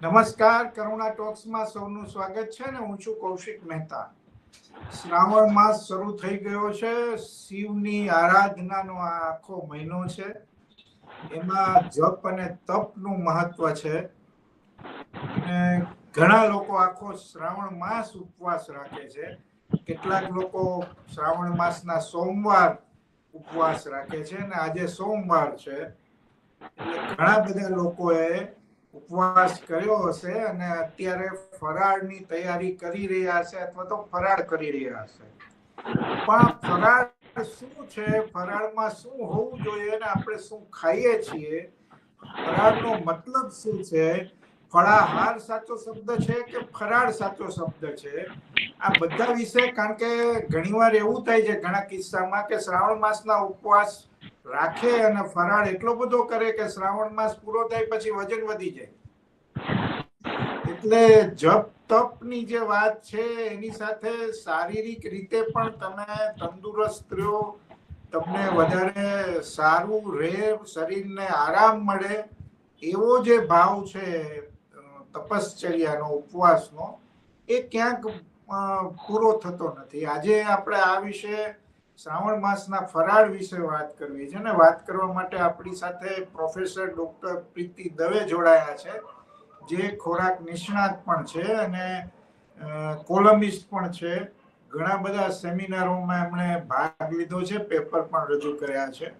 નમસ્કાર, કરુણા ટોક્સમાં સૌનું સ્વાગત છે ને હું છું કૌશિક મહેતા. શ્રાવણ માસ શરૂ થઈ ગયો છે. શિવની આરાધનાનો આ આખો મહિનો છે. એમાં જપ અને તપનું મહત્વ છે. અને ઘણા લોકો આખો શ્રાવણ માસ ઉપવાસ રાખે છે. કેટલાક લોકો શ્રાવણ માસના સોમવાર ઉપવાસ રાખે છે અને આજે સોમવાર છે. એટલે ઘણા બધા લોકોએ ઉપવાસ કર્યો હશે અને અત્યારે ફરાળની તૈયારી કરી રહ્યા છે અથવા તો ફરાળ કરી રહ્યા હશે પણ ફરાળ શું છે? ફરાળમાં શું હોવું જોઈએ અને આપણે શું ખાઈએ છીએ? ફરાળનો મતલબ શું છે? ફળાહાર સાચો શબ્દ છે કે ફરાળ સાચો શબ્દ છે? આ બધા વિશે કારણ કે ઘણીવાર એવું થાય છે ઘણા કિસ્સામાં કે શ્રાવણ માસના ઉપવાસ રાખે અને ફરાળ એટલો બધો કરે કે શ્રાવણ માસ પૂરો થાય પછી વજન વધી જાય. એટલે જપ તપની જે વાત છે, એની સાથે શારીરિક રીતે પણ તમે તંદુરસ્ત રહ્યો, તમને વધારે સારું રહે શરીરને આરામ મળે, એવો જે ભાવ છે તપશ્ચર્યાનો, ઉપવાસનો, એ ક્યાંક પૂરો થતો નથી. આજે આપણે આ વિશે શ્રાવણ માસના ફરાળ વિશે વાત કરવી છે ને વાત કરવા માટે આપણી સાથે પ્રોફેસર ડોક્ટર પ્રીતિ દવે જોડાયા છે જે ખોરાક નિષ્ણાત પણ છે અને કોલમિસ્ટ પણ છે. ઘણા બધા સેમિનારોમાં એમણે ભાગ લીધો છે પેપર પણ રજૂ કર્યા છે.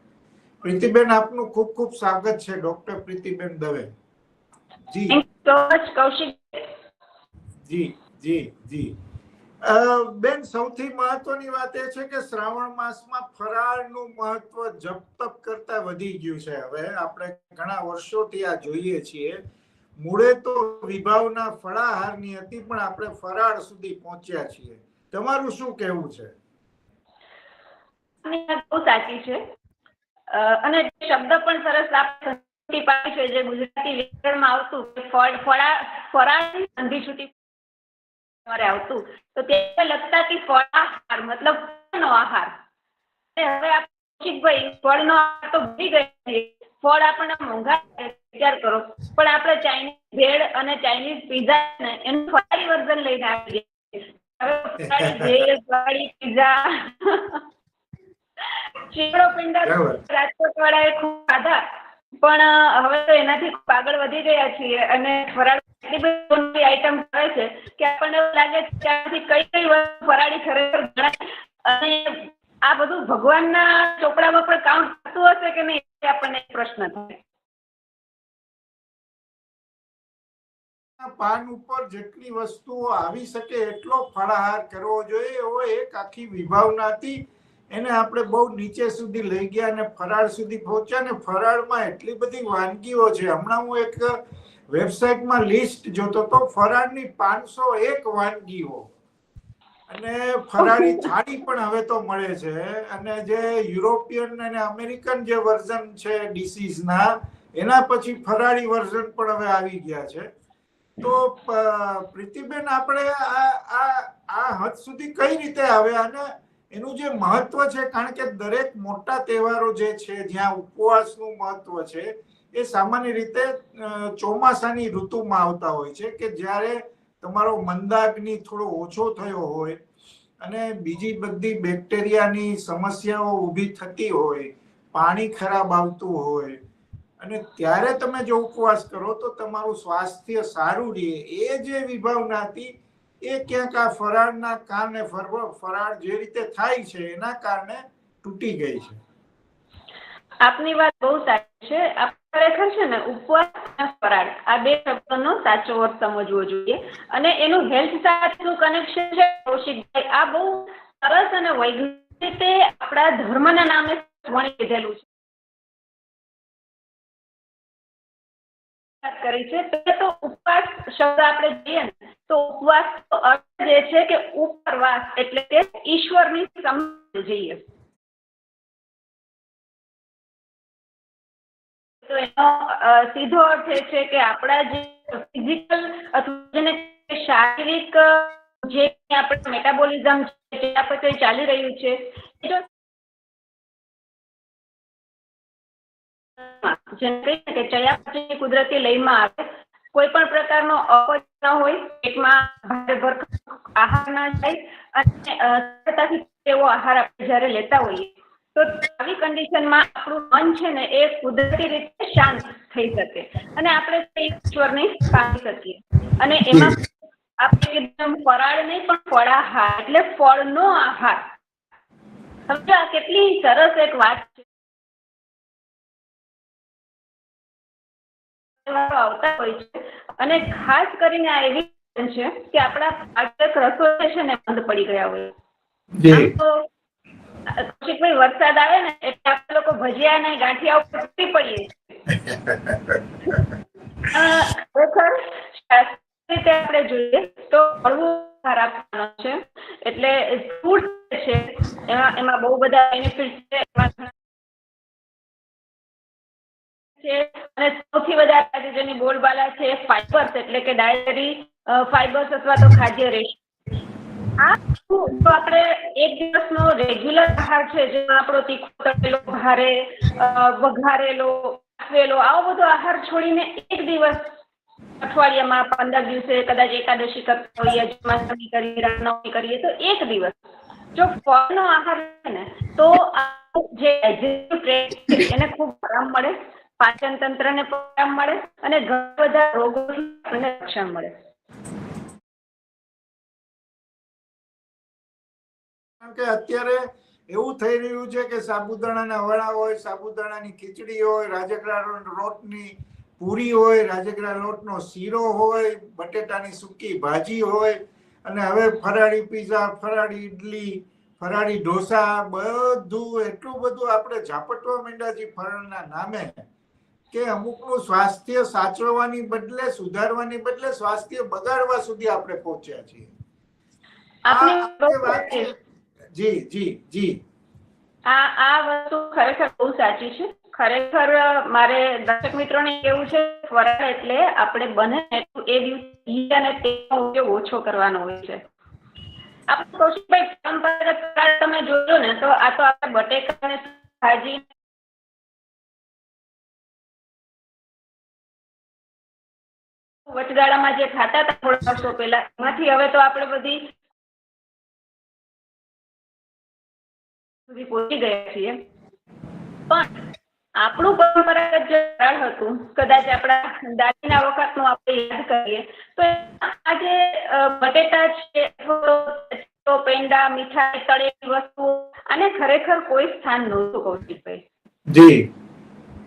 પ્રીતિબેન આપનું ખૂબ ખૂબ સ્વાગત છે ડોક્ટર પ્રીતિબેન દવે. જી. જી જી જી. બેન, સૌથી મહત્વની વાત એ છે કે શ્રાવણ માસમાં ફરાળનું મહત્વ જપ તપ કરતા વધી ગયું છે. હવે આપણે ઘણા વર્ષોથી આ જોઈએ છીએ. મૂળે તો વિભાવના ફળાહારની હતી, પણ આપણે ફરાળ સુધી પહોંચ્યા છીએ. તમારું શું કહેવું છે? બહુ સાચી છે. અને શબ્દ પણ સરસ આપણે છે, જે ગુજરાતી વ્યાકરણમાં આવતું ફળ, ફળા ફરાળ સંધિ છૂટી તમારે આવતું. તો ત્યારે લગતા કે ફળાહાર મતલબ ફળનો આહાર. હવે કૌશિકભાઈ ફળનો આહાર તો ભૂલી ગયા ફળ આપણને મોંઘા વિચાર કરો. પણ આપણે ચાઇનીઝ ભેળ અને ચાઇનીઝ પીઝા એનું ફરાળી વર્ઝન લઈને આવી ગયા હવે ફરાળી ભેળ ફરાળી પીઝા ચીવડો પિંડા રાજકોટ વાળાએ ખૂબ ખાધા. પણ હવે તો એનાથી આગળ વધી ગયા છીએ અને ફરાળ એટલી આઈટમ આવે છે કે આપણને લાગે છે કે આમાંથી કઈ કઈ વસ્તુ ફરાળી ખરેખર ગણાય. અને આ બધું ભગવાનના ચોપડામાં પણ કાઉન્ટ થતું હશે કે નહીં, એ આપણને પ્રશ્ન થાય. પાન ઉપર જેટલી વસ્તુઓ આવી શકે એટલો ફળાહાર કરવો જોઈએ. એવો એક આખી વિભાવના હતી. એને આપણે બહુ નીચે સુધી લઈ ગયા અને ફરાળ સુધી પહોંચ્યા ને ફરાળમાં એટલી બધી વાનગીઓ છે. હમણાં હું એક વેબસાઇટમાં લિસ્ટ જોતો તો ફરાળની પાંચસો એક વાનગીઓ. અને ફરાળી થાળી પણ હવે તો મળે છે. અને જે યુરોપિયન અને અમેરિકન જે વર્ઝન છે ડિસીઝના એના પછી ફરાળી વર્ઝન પણ હવે આવી ગયા છે. તો પ્રીતિબેન આપણે આ આ આ હદ સુધી કઈ રીતે આવ્યા? અને એનું જે મહત્વ છે કારણ કે દરેક મોટા તહેવારો જે છે જ્યાં ઉપવાસનું મહત્વ છે એ સામાન્ય રીતે ચોમાસાની ઋતુમાં આવતા હોય છે કે જ્યારે તમારો મંદાગ્નિ થોડો ઓછો થયો હોય અને બીજી બધી બેક્ટેરિયાની સમસ્યાઓ ઊભી થતી હોય, પાણી ખરાબ આવતું હોય અને ત્યારે તમે જો ઉપવાસ કરો તો તમારું સ્વાસ્થ્ય સારું રહે. એ જે વિભાવના હતી. એ ક્યાંક આ ફરાળના કારણે ફરાળ જે રીતે થાય છે એના કારણે તૂટી ગઈ છે. આપની વાત બહુ સાચી છે. ખરેખર છે ને ઉપવાસ અને ફરાળ, આ બે શબ્દોનો સાચો અર્થ સમજવો જોઈએ. અને એનું હેલ્થ સાથેનું કનેક્શન છે કૌશિકભાઈ આ બહુ સરસ અને વૈજ્ઞાનિક રીતે આપણા ધર્મના નામે વણી લીધેલું છે. કરી છે. તો ઉપવાસ શબ્દ આપણે જોઈએ ને, તો ઉપવાસ અર્થ જે છે કે ઉપરવાસ એટલે કે ઈશ્વરની સમજ જઈએ. તો એનો સીધો અર્થ એ છે કે આપણા જે ફિઝિકલ અથવા શારીરિક, જે આપણે મેટાબોલિઝમ છે ચયાપચય ચાલી રહ્યું છે કુદરતી લયમાં આવે. કોઈ પણ પ્રકારનો અપચ ન હોય, પેટમાં ભારે ભરખમ આહાર ના જાય અને સરળતાથી એવો આહાર આપણે જ્યારે લેતા હોઈએ. તો આવી કન્ડિશનમાં આપણું મન છે ને એ કુદરતી રીતે શાંત થઈ શકે. અને આપણે ઈશ્વરને પામી શકીએ. અને એમાં આપણે એકદમ ફરાળ નહીં પણ ફળાહાર એટલે ફળનો આહાર. સમજો આ કેટલી સરસ એક વાત છે. આવતા હોય છે. અને ખાસ કરીને આ એવી છે કે આપણા પાચક રસોઈ છે ને બંધ પડી ગયા હોય. તો કૌશિકભાઈ વરસાદ આવે ને, એટલે આપણે લોકો ભજીયા ને ગાંઠિયા ઉપર તૂટી પડીએ ખરેખર રીતે આપણે જોઈએ તો હળવું આપવાનો છે. એટલે ફૂડ છે, એમાં એમાં બહુ બધા બેનિફિટ છે. એમાં ઘણા અને સૌથી વધારે જેની બોલબાલા છે ફાઈબર્સ એટલે કે ડાયરી ફાઈબર્સ અથવા તો ખાદ્ય રેશો આ શું તો આપણે એક દિવસનો રેગ્યુલર આહાર છે, જેમાં આપણો તીખો તળેલો, ભારે વઘારેલો, બાફેલો, આવો બધો આહાર છોડીને એક દિવસ અઠવાડિયામાં પંદર દિવસે કદાચ એકાદશી કરતા હોઈએ, જન્માષ્ટમી કરીએ, રામનવમી કરીએ, તો એક દિવસ. જો ફળનો આહાર છે ને, તો જે એને ખૂબ આરામ મળે પાચન તંત્રને પણ આરામ મળે અને ઘણા બધા રોગોથી આપણને રક્ષણ મળે. કારણ કે અત્યારે એવું થઈ રહ્યું છે કે સાબુદાણાના વડા હોય સાબુદાણાની ખીચડી હોય રાજગરા લોટની પૂરી હોય રાજગરા લોટનો શીરો હોય બટેટાની સૂકી ભાજી હોય અને હવે ફરાળી પીઝા ફરાળી ઇડલી ફરાળી ઢોસા બધું એટલું બધું આપણે ઝાપટવા માંડ્યા છીએ ફરણના નામે કે અમુકનું સ્વાસ્થ્ય સાચવવાની બદલે સુધારવાની બદલે સ્વાસ્થ્ય બગાડવા સુધી આપણે પહોંચ્યા છીએ. આ વાત છે જી જી જી. આ આ વસ્તુ ખરેખર બહુ સાચી છે. ખરેખર મારે દર્શક મિત્રોને કેવું છે ફરાળ એટલે આપણે બને એટલું એ દિવસે અને તેલનો ઉપયોગ ઓછો કરવાનો હોય છે. આપણે કૌશિકભાઈ, પરંપરાગત ફરાળ તમે જોજો ને, તો આ તો આપણે બટેકા અને ભાજી વચગાળામાં જે ખાતા હતા, થોડા વર્ષો પહેલા, એમાંથી હવે તો આપણે બધી સુધી પહોંચી ગયા છીએ. પણ આપણું પરંપરાગત જે ફરાળ હતું કદાચ આપણા દાદીના વખતનું આપણે યાદ કરીએ તો આ જે બટેટા છે પેંડા મીઠાઈ તળેલી વસ્તુઓ આને ખરેખર કોઈ સ્થાન નહોતું કૌશિકભાઈ જી.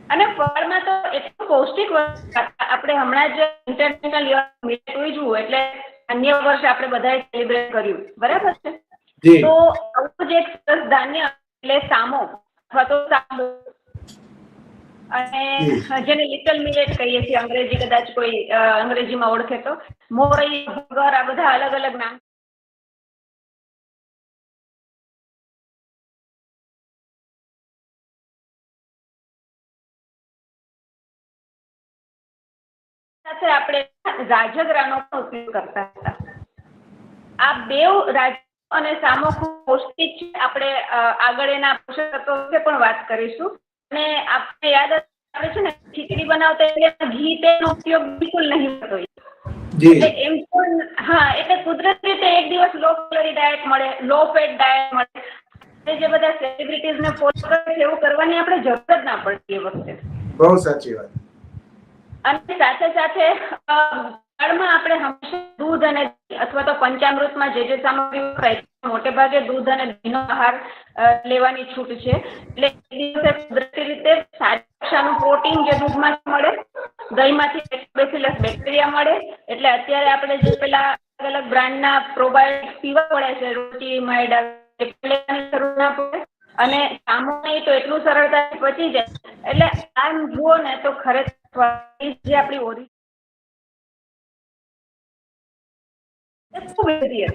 અને ફળમાં તો એટલું પૌષ્ટિક વસ્તુ આપણે હમણાં જ ઇન્ટરનેશનલ યર ઉજવું એટલે અન્ય વર્ષે આપણે બધાએ સેલિબ્રેટ કર્યું. બરાબર છે? તો આવું જ એક સરસ ધાન્ય એટલે સામો અથવા તો સામો અને જેને લિટલ મિલેટ કહીએ છીએ અંગ્રેજી કદાચ કોઈ અંગ્રેજીમાં ઓળખે તો. મોરઈ ભગર આ બધા અલગ અલગ નામ. સાથે આપણે રાજગરાનો પણ ઉપયોગ કરતા હતા. આ રાજ અને સામો પૌષ્ટિક છે આપણે આગળ એના પોષક તત્વો વિશે પણ વાત કરીશું. અને આપણે યાદ આવે છે ને ખીચડી બનાવતા એટલે ઘી તેનો ઉપયોગ બિલકુલ નહીં થતો. એમ પણ હા એટલે કુદરતી રીતે એક દિવસ લો કેલરી ડાયટ મળે લો ફેટ ડાયટ મળે. જે બધા સેલિબ્રિટીઝ ને ફોલો કરે છે એવું કરવાની આપણે જરૂર જ ના પડતી એ વખતે. બહુ સાચી વાત. અને સાથે સાથે અ, આપણે હંમેશા દૂધ અને અથવા તો પંચામૃતમાં જે જે સામગ્રી વપરાય મોટે ભાગે દૂધ અને દહીંનો આહાર લેવાની છૂટ છે. એટલે એ દિવસે કુદરતી રીતે સારી પ્રોટીન જે દૂધમાં મળે દહીંમાંથી બેસિલસ બેક્ટેરિયા મળે એટલે અત્યારે આપણે જે પેલા અલગ અલગ બ્રાન્ડના પ્રોબાયોટિક્સ પીવા પડે છે રોટી માયડા જરૂર ના પડે અને સામો તો એટલું સરળતાથી પચી જાય. એટલે આમ જુઓ ને તો ખરેખર જે આપણી ઓરિજિનલ ખૂબ હતી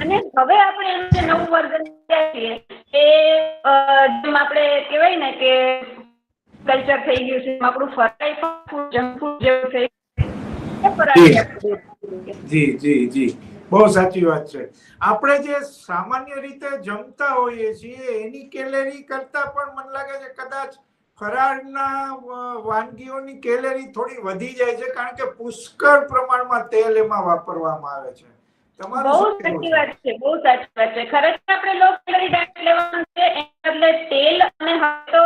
અને હવે આપણે એનું જે નવું વર્ઝન છીએ એ જેમ આપણે કહેવાય ને કે કલ્ચર થઈ ગયું છે આપણું ફરાઈ ફૂડ જંક ફૂડ જેવું થઈ જી જી જી. બહુ સાચી વાત છે. આપણે જે સામાન્ય રીતે જમતા હોઈએ છીએ એની કેલેરી કરતા પણ મને લાગે છે કદાચ ફરાળના વાનગીઓની કેલેરી થોડી વધી જાય છે કારણ કે પુષ્કળ પ્રમાણમાં તેલ એમાં વાપરવામાં આવે છે. તમારું બહુ સાચી વાત છે બહુ સાચી વાત છે. ખરેખર આપણે લો કેલરી ડાયટ લેવાનું છે એટલે તેલ અને હવે તો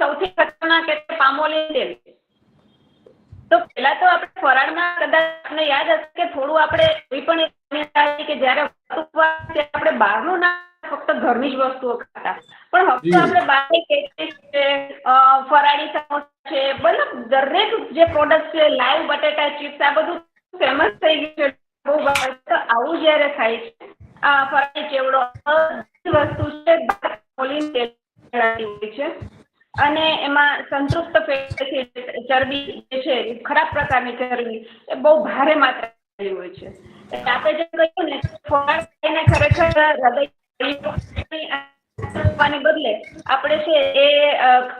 સૌથી ખતરનાક એટલે પામોલી તેલ. તો પહેલા તો આપણે ફરાળમાં કદાચ આપણે યાદ હશે કે થોડું આપણે એવી પણ કે જ્યારે આપણે બહારનું ના ફક્ત ઘરની જ વસ્તુઓ ખાતા. પણ હવે જી. આપણે બહારની છે ફરાળી સમોસા છે મતલબ દરેક જે પ્રોડક્ટ છે લાઈવ બટેટા ચિપ્સ આ બધું ફેમસ થઈ ગયું છે. બહુ આવું જ્યારે થાય છે આ ફરાળી ચેવડો વસ્તુ છે છે. અને એમાં સંતૃપ્ત ચરબી જે છે ખરાબ પ્રકારની ચરબી એ બહુ ભારે માત્રા હોય છે. એટલે આપણે જેમ કહ્યું ને ખાઈને ખરેખર હૃદય કરવાને બદલે આપણે છે એ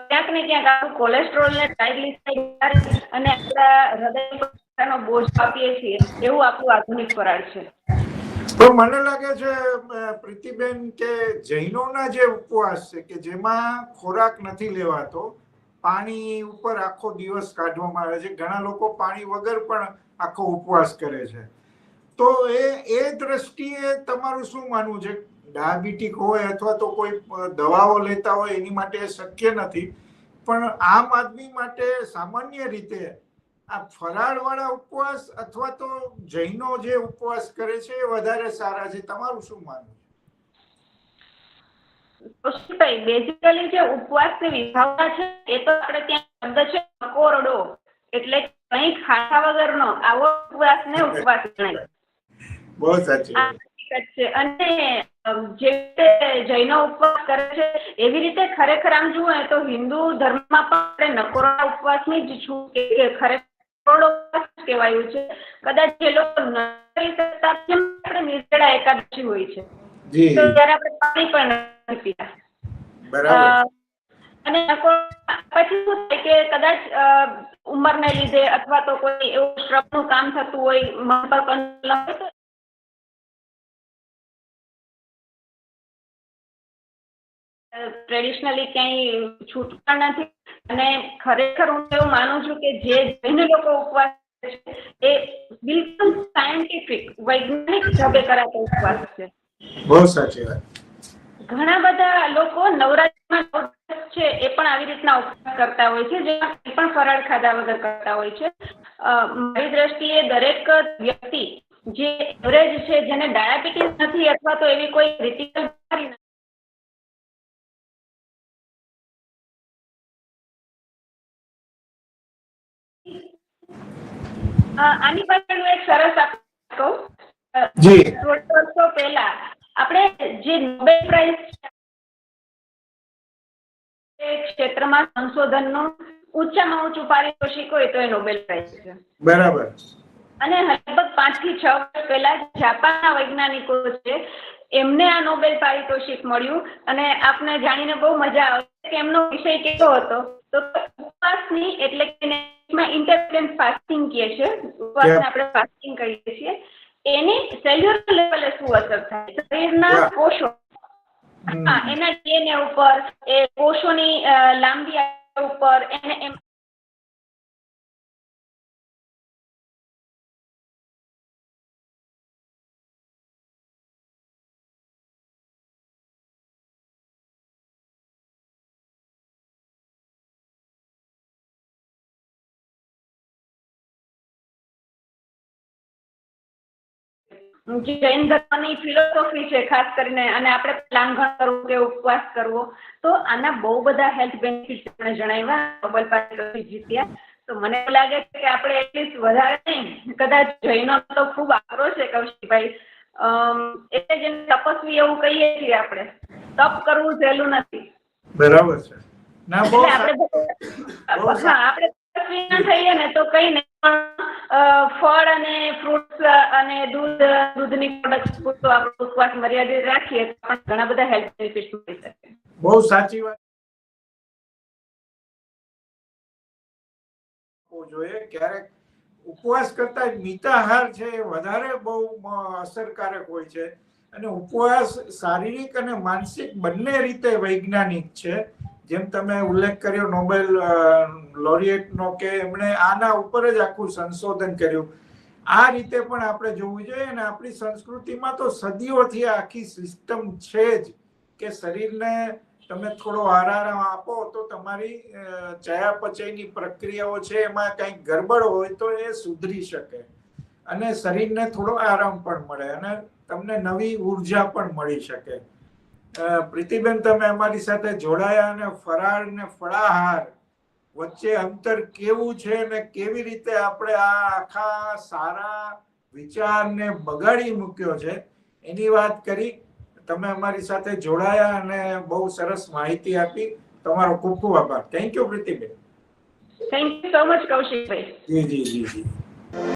ક્યાંક ને ક્યાંક આપણું કોલેસ્ટ્રોલ ને ટ્રાઇગ્લિસરાઇડ અને આપણા હૃદય પરનો બોજ આપીએ છીએ. એવું આપણું આધુનિક ફરાળ છે. તો મને લાગે છે પ્રીતિબેન, કે જૈનોના જે ઉપવાસ છે, કે જેમાં ખોરાક નથી લેવાતો, પાણી ઉપર આખો દિવસ કાઢવામાં આવે છે. ઘણા લોકો પાણી વગર પણ આખો ઉપવાસ કરે છે. તો એ એ દ્રષ્ટિએ તમારું શું માનવું છે? ડાયાબિટીક હોય અથવા તો કોઈ દવાઓ લેતા હોય એની માટે શક્ય નથી. પણ આમ આદમી માટે સામાન્ય રીતે આ ફરાળવાળા ઉપવાસ અથવા તો જૈનો જે ઉપવાસ કરે છે એ વધારે સારા છે. તમારું શું માનવું કૌશિકભાઈ બેઝિકલી જે ઉપવાસની વિભાવના છે એ તો આપણે ત્યાં શબ્દ છે મકોરડો એટલે કંઈ ખાધા વગરનો આવો ઉપવાસને ઉપવાસ ગણાય. બહુ સાચી છે. અને જે જૈનો ઉપવાસ કરે છે એવી રીતે ખરેખર આમ જુઓ તો હિન્દુ ધર્મમાં પણ આપણે નકોરડા ઉપવાસની જ છું કે ખરેખર કહેવાયું છે. કદાચ જે લોકો ન કરી શકતા આપણે નિર્જળા એકાદશી હોય છે. તો ત્યારે આપણે પાણી પણ નથી પીતા. બરાબર. અને પછી શું થાય કે કદાચ ઉંમરને લીધે અથવા તો કોઈ એવું શ્રમનું કામ થતું હોય મન પર કંટ્રોલ હોય તો ટ્રેડિશનલી ક્યાંય છૂટતા નથી. અને ખરેખર હું એવું માનું છું કે જે જૈન લોકો ઉપવાસ છે એ બિલકુલ સાયન્ટિફિક વૈજ્ઞાનિક ઢબે કરાતો ઉપવાસ છે. બહુ સાચી વાત. ઘણા બધા લોકો નવરાત્રિમાં નવ છે એ પણ આવી રીતના ઉપવાસ કરતા હોય છે જેમાં પણ ફરાળ ખાધા વગર કરતા હોય છે. મારી દ્રષ્ટિએ દરેક વ્યક્તિ જે એવરેજ છે જેને ડાયાબિટીસ નથી અથવા તો એવી કોઈ ક્રિટિકલ બીમારી આની પાછળનું એક સરસ કહું. જી. થોડા વર્ષો પહેલા આપણે જે નોબેલ પ્રાઇઝ ક્ષેત્રમાં સંશોધનનો ઊંચામાં ઊંચું પારિતોષિક હોય તો એ નોબેલ પ્રાઇઝ છે. બરાબર. અને લગભગ પાંચથી છ વર્ષ પહેલા જાપાનના વૈજ્ઞાનિકો છે એમને આ નોબેલ પારિતોષિક મળ્યું. અને આપને જાણીને બહુ મજા આવે કે એમનો વિષય કેવો હતો. તો ઉપવાસની એટલે કે ઇન્ટરમિટન્ટ ફાસ્ટિંગ કહે છે ઉપવાસને આપણે ફાસ્ટિંગ કહીએ છીએ એને સેલ્યુલર લેવલે શું અસર થાય? શરીરના કોષો. હા એના ડીએનએ ઉપર એ કોષોની લાંબી ઉપર એને જૈન ધર્મની ફિલોસોફી છે ખાસ કરીને અને આપણે લાંઘણ કરવું કે ઉપવાસ કરવો. તો આના બહુ બધા હેલ્થ બેનિફિટ આપણે જણાવ્યા નોબેલ પારિતોષિક જીત્યા. તો મને લાગે છે કે આપણે એટલીસ્ટ વધારે નહીં કદાચ જૈનો તો ખૂબ આગ્રહ છે કૌશિકભાઈ. એટલે જેને તપસ્વી એવું કહીએ છીએ આપણે. તપ કરવું સહેલું નથી. બરાબર છે. આપણે આપણે તપસ્વી ના થઈએ ને તો કઈ નહીં. ફળ અને ફ્રૂટ્સ અને દૂધ, દૂધની પ્રોડક્ટ પૂરતો આપણો ઉપવાસ મર્યાદિત રાખીએ તો આપણને ઘણા બધા હેલ્થ બેનિફિટ મળી શકે. બહુ સાચી વાત. જોઈએ. ક્યારેક ઉપવાસ કરતા મિતાહાર છે એ વધારે બહુ અસરકારક હોય છે. અને ઉપવાસ શારીરિક અને માનસિક બંને રીતે વૈજ્ઞાનિક છે. જેમ તમે ઉલ્લેખ કર્યો નોબેલ લોરિએટનો કે એમણે આના ઉપર જ આખું સંશોધન કર્યું. આ રીતે પણ આપણે જોવું જોઈએ અને આપણી સંસ્કૃતિમાં તો સદીઓથી આખી સિસ્ટમ છે જ કે શરીરને તમે થોડો આરામ આપો તો તમારી ચયાપચયની પ્રક્રિયાઓ છે એમાં કંઈક ગડબડ હોય તો એ સુધરી શકે. અને શરીરને થોડો આરામ પણ મળે અને તમને નવી ઊર્જા પણ મળી શકે. પ્રીતિબેન તમે અમારી સાથે જોડાયા અને ફરાળ ને ફળાહાર વચ્ચે અંતર કેવું છે અને કેવી રીતે આપણે આ આખા સારા વિચારને બગાડી મૂક્યો છે એની વાત કરી. તમે અમારી સાથે જોડાયા અને બહુ સરસ માહિતી આપી. તમારો ખૂબ ખૂબ આભાર. થેન્ક યુ પ્રીતિબેન. થેન્ક યુ સો મચ કૌશિકભાઈ. જી જી જી જી.